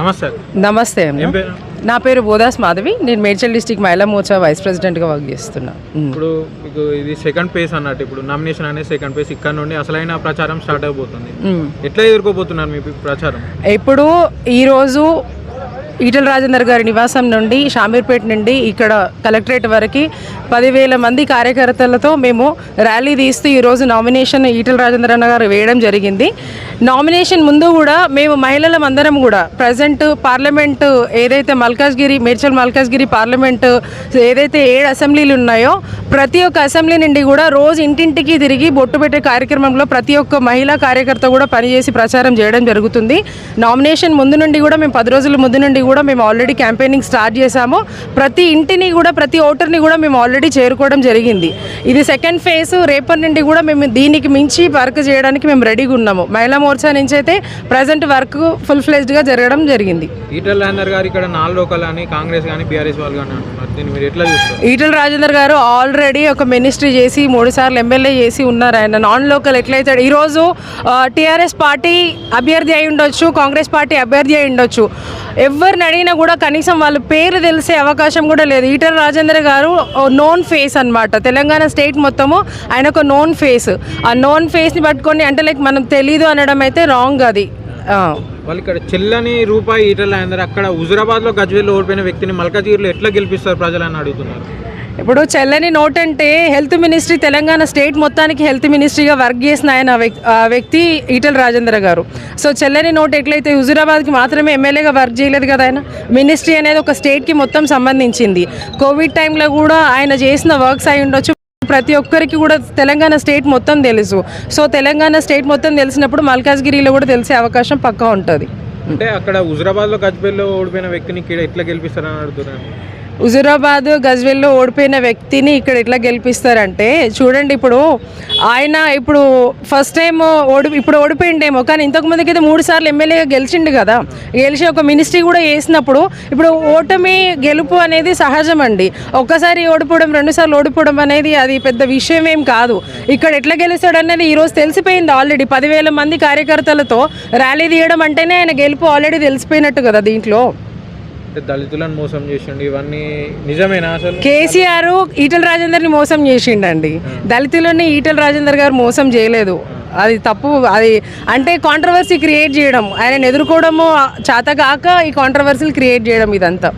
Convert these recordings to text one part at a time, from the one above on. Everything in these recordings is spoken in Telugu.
నమస్తే నమస్తే అమ్మ. నా పేరు బోదాస్ మాధవి నేను మేడ్చల్ డిస్టిక్ మహిళా మోర్చా వైస్ ప్రెసిడెంట్గా వర్క్ చేస్తున్నా. ఇప్పుడు మీకు ఇది సెకండ్ పేస్ అన్నట్టు ఇప్పుడు నామినేషన్ అనేది సెకండ్ పేస్ ఇక్కడ నుండి అసలైన ప్రచారం స్టార్ట్ అయిపోతుంది. ఎట్లా ఎదుర్కోబోతున్నారు మీ ప్రచారం ఇప్పుడు ఈరోజు ఈటల రాజేందర్ గారి నివాసం నుండి షామీర్పేట నుండి ఇక్కడ కలెక్టరేట్ వరకు పదివేల మంది కార్యకర్తలతో మేము ర్యాలీ తీస్తూ ఈరోజు నామినేషన్ ఈటల రాజేంద్రన్న గారు వేయడం జరిగింది. నామినేషన్ ముందు కూడా మేము మహిళలం అందరం కూడా ప్రజెంట్ పార్లమెంటు ఏదైతే మల్కాజ్గిరి మేడ్చల్ మల్కాజ్గిరి పార్లమెంట్ ఏదైతే ఏడు అసెంబ్లీలు ఉన్నాయో ప్రతి ఒక్క అసెంబ్లీ నుండి కూడా రోజు ఇంటింటికి తిరిగి బొట్టు పెట్టే కార్యక్రమంలో ప్రతి ఒక్క మహిళా కార్యకర్త కూడా పనిచేసి ప్రచారం చేయడం జరుగుతుంది. నామినేషన్ ముందు నుండి కూడా మేము పది రోజుల ముందు నుండి కూడా మేము ఆల్రెడీ క్యాంపెయినింగ్ స్టార్ట్ చేశాము. ప్రతి ఇంటిని కూడా ప్రతి ఓటర్ని కూడా మేము ఆల్రెడీ చేరుకోవడం జరిగింది. ఇది సెకండ్ ఫేజ్ రేపటి నుండి కూడా మేము దీనికి మించి వర్క్ చేయడానికి మేము రెడీగా ఉన్నాము. మహిళా మోర్చా నుంచి అయితే ప్రజెంట్ వర్క్ ఫుల్ ఫ్లెజ్డ్గా జరగడం జరిగింది. ఈటల రాజేందర్ గారు ఇక్కడ నాలుగు లోకల్ అని కాంగ్రెస్ కానీ బీఆర్ఎస్ వాళ్ళు కానీ అంటున్నారు. దీన్ని మీరు ఎట్లా చూస్తారు? ఈటల రాజేందర్ గారు ఆల్రెడీ ఒక మినిస్ట్రీ చేసి మూడు సార్లు ఎమ్మెల్యే చేసి ఉన్నారు ఆయన. నాన్ లోకల్ ఎట్లయితే ఈరోజు టీఆర్ఎస్ పార్టీ అభ్యర్థి అయి ఉండొచ్చు కాంగ్రెస్ పార్టీ అభ్యర్థి అయి ఉండొచ్చు. ఎవరిని అడిగినా కూడా కనీసం వాళ్ళ పేరు తెలిసే అవకాశం కూడా లేదు. ఈటర్ రాజేంద్ర గారు నోన్ ఫేస్ అన్నమాట. తెలంగాణ స్టేట్ మొత్తము ఆయన ఒక నోన్ ఫేస్ ఆ నోన్ ఫేస్ని పట్టుకొని అంటే లైక్ మనం తెలీదు అనడం అయితే రాంగ్ అది. వాళ్ళు ఇక్కడ చెల్లని రూపాయి ఈటల అక్కడ హుజురాబాద్లో గజ్వేల్లో ఓడిపోయిన వ్యక్తిని మల్కాజ్గిరిలో ఎట్లా గెలిపిస్తారు ప్రజలని అడుగుతున్నారు. ఇప్పుడు చెల్లని నోట్ అంటే హెల్త్ మినిస్ట్రీ తెలంగాణ స్టేట్ మొత్తానికి హెల్త్ మినిస్ట్రీగా వర్క్ చేసిన ఆయన ఆ వ్యక్తి ఈటల రాజేంద్ర గారు. సో చెల్లని నోట్ ఎట్లయితే హుజూరాబాద్కి మాత్రమే ఎమ్మెల్యేగా వర్క్ చేయలేదు కదా ఆయన? మినిస్ట్రీ అనేది ఒక స్టేట్కి మొత్తం సంబంధించింది. కోవిడ్ టైంలో కూడా ఆయన చేసిన వర్క్స్ అయి ఉండొచ్చు. ప్రతి ఒక్కరికి కూడా తెలంగాణ స్టేట్ మొత్తం తెలుసు. సో తెలంగాణ స్టేట్ మొత్తం తెలిసినప్పుడు మల్కాజ్గిరిలో కూడా తెలిసే అవకాశం పక్కా ఉంటుంది. అంటే అక్కడ హుజురాబాద్లో ఓడిపోయిన వ్యక్తిని ఎట్లా గెలిపిస్తారని అడుగుతున్నాను హుజురాబాద్ గజ్వెల్లో ఓడిపోయిన వ్యక్తిని ఇక్కడ ఎట్లా గెలిపిస్తారంటే చూడండి ఇప్పుడు ఆయన ఇప్పుడు ఫస్ట్ టైం ఓడి ఇప్పుడు ఓడిపోయిండేమో కానీ ఇంతకు ముందుకి అయితే మూడు సార్లు ఎమ్మెల్యేగా గెలిచిండు కదా. గెలిచి ఒక మినిస్ట్రీ కూడా వేసినప్పుడు ఇప్పుడు ఓటమి గెలుపు అనేది సహజం అండి. ఒక్కసారి ఓడిపోవడం రెండుసార్లు ఓడిపోవడం అనేది అది పెద్ద విషయం ఏం కాదు. ఇక్కడ ఎట్లా గెలుస్తాడు అనేది ఈరోజు తెలిసిపోయింది ఆల్రెడీ పదివేల మంది కార్యకర్తలతో ర్యాలీ తీయడం అంటేనే ఆయన గెలుపు ఆల్రెడీ తెలిసిపోయినట్టు కదా దీంట్లో. అంటే దళితులను మోసం చేసిండు ఇవన్నీ నిజమేనా అసలు? కేసీఆర్ ఈటల రాజేందర్ని మోసం చేసిండండి. దళితులని ఈటల రాజేందర్ గారు మోసం చేయలేదు. అది తప్పు అది అంటే కాంట్రవర్సీ క్రియేట్ చేయడం ఆయన ఎదుర్కోవడము చేతగాక ఈ కాంట్రవర్సీలు క్రియేట్ చేయడం ఇదంతా.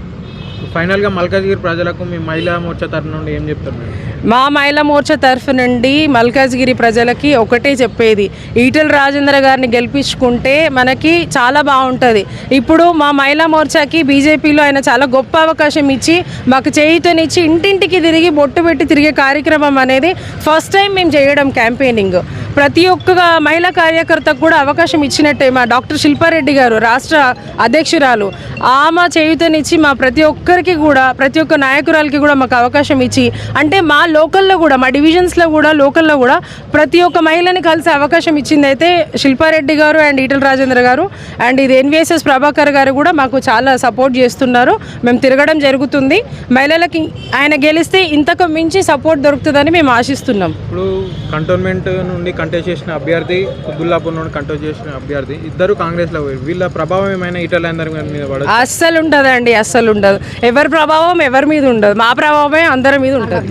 ఫైనల్గా మల్కాజ్గిరి ప్రజలకు మీ మహిళా మోర్చా తరఫు నుండి ఏం చెప్తారు మీరు? మా మహిళా మోర్చా తరఫు నుండి మల్కాజ్గిరి ప్రజలకి ఒకటే చెప్పేది. ఈటల రాజేంద్ర గారిని గెలిపించుకుంటే మనకి చాలా బాగుంటుంది. ఇప్పుడు మా మహిళా మోర్చాకి బీజేపీలో ఆయన చాలా గొప్ప అవకాశం ఇచ్చి మాకు చేయుతనిచ్చి ఇంటింటికి తిరిగి బొట్టు పెట్టి తిరిగే కార్యక్రమం అనేది ఫస్ట్ టైం మేము చేయడం క్యాంపెయినింగ్. ప్రతి ఒక్క మహిళా కార్యకర్తకు కూడా అవకాశం ఇచ్చినట్టే మా డాక్టర్ శిల్పారెడ్డి గారు రాష్ట్ర అధ్యక్షురాలు. ఆమె చేయుతనిచ్చి మా ప్రతి ఒక్కరికి కూడా ప్రతి ఒక్క నాయకురాలకి కూడా మాకు అవకాశం ఇచ్చి అంటే మా లోకల్లో కూడా మా డివిజన్స్లో కూడా లోకల్లో కూడా ప్రతి ఒక్క మహిళని కలిసే అవకాశం ఇచ్చింది అయితే శిల్పారెడ్డి గారు అండ్ ఈటల రాజేంద్ర గారు. అండ్ ఇది ఎన్విఎస్ఎస్ ప్రభాకర్ గారు కూడా మాకు చాలా సపోర్ట్ చేస్తున్నారు. మేము తిరగడం జరుగుతుంది. మహిళలకి ఆయన గెలిస్తే ఇంతకు మించి సపోర్ట్ దొరుకుతుందని మేము ఆశిస్తున్నాం. ఇప్పుడు కంటోన్మెంట్ నుండి కంటెస్ట్ చేసిన అభ్యర్థి కుద్బుల్లాపూర్ నుండి కంటెస్ట్ చేసిన అభ్యర్థి. ఇద్దరు కాంగ్రెస్లో పోయారు. వీళ్ళ ప్రభావం ఏమైనా ఈటల మీద పడదు అస్సలు ఉండదండి అస్సలు ఉండదు. ఎవరి ప్రభావం ఎవరి మీద ఉండదు. మా ప్రభావమే అందరి మీద ఉంటుంది.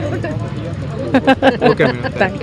Okay madam thank you